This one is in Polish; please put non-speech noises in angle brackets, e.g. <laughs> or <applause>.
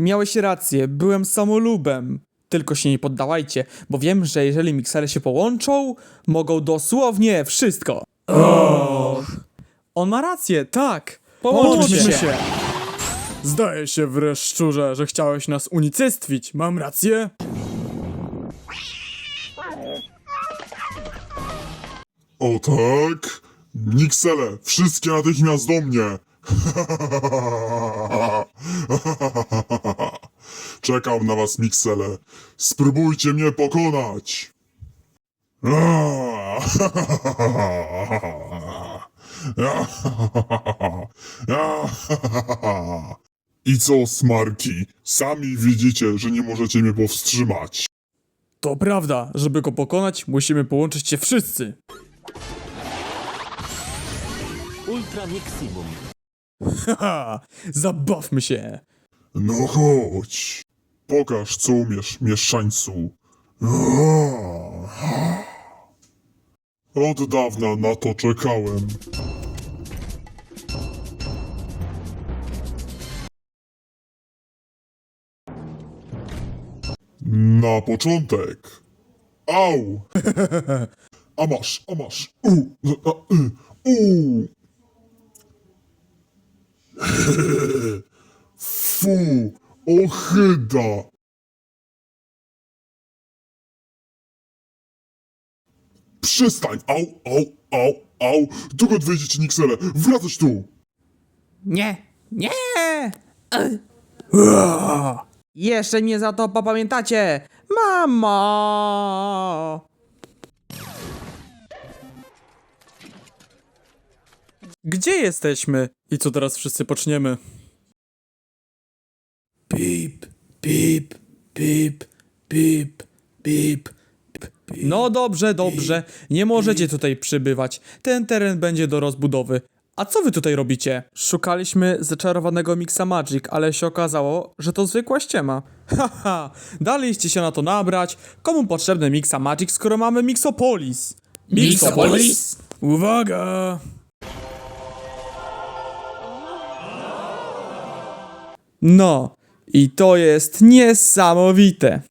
Miałeś rację, byłem samolubem. Tylko się nie poddawajcie, bo wiem, że jeżeli miksery się połączą, mogą dosłownie wszystko. On ma rację, tak. Połączmy się. się. Zdaje się wreszcie, że chciałeś nas unicestwić. Mam rację? O tak? Niksele, wszystkie natychmiast do mnie! <laughs> Czekam na was, Miksele. Spróbujcie mnie pokonać! I co, smarki? Sami widzicie, że nie możecie mnie powstrzymać. To prawda, żeby go pokonać, musimy połączyć się wszyscy. Ultra Maximum. Haha, zabawmy się. No chodź. Pokaż, co umiesz, mieszczańcu. Od dawna na to czekałem. Na początek. Au! A masz, a masz. U, a, y, u. Fu, ohyda. Przestań, au, au, au, au. Dokąd wejdziecie, Niksele? Wracać tu. Nie, nie! Jeszcze mnie za to popamiętacie! Mamo! Gdzie jesteśmy? I co teraz wszyscy poczniemy? Pip, pip, pip, pip, pip. No dobrze, dobrze. Nie możecie tutaj przybywać. Ten teren będzie do rozbudowy. A co wy tutaj robicie? Szukaliśmy zaczarowanego Mixa Magic, ale się okazało, że to zwykła ściema. <laughs> Haha, daliście się na to nabrać. Komu potrzebny Mixa Magic, skoro mamy Mixopolis? Mixopolis? Uwaga! No, i to jest niesamowite.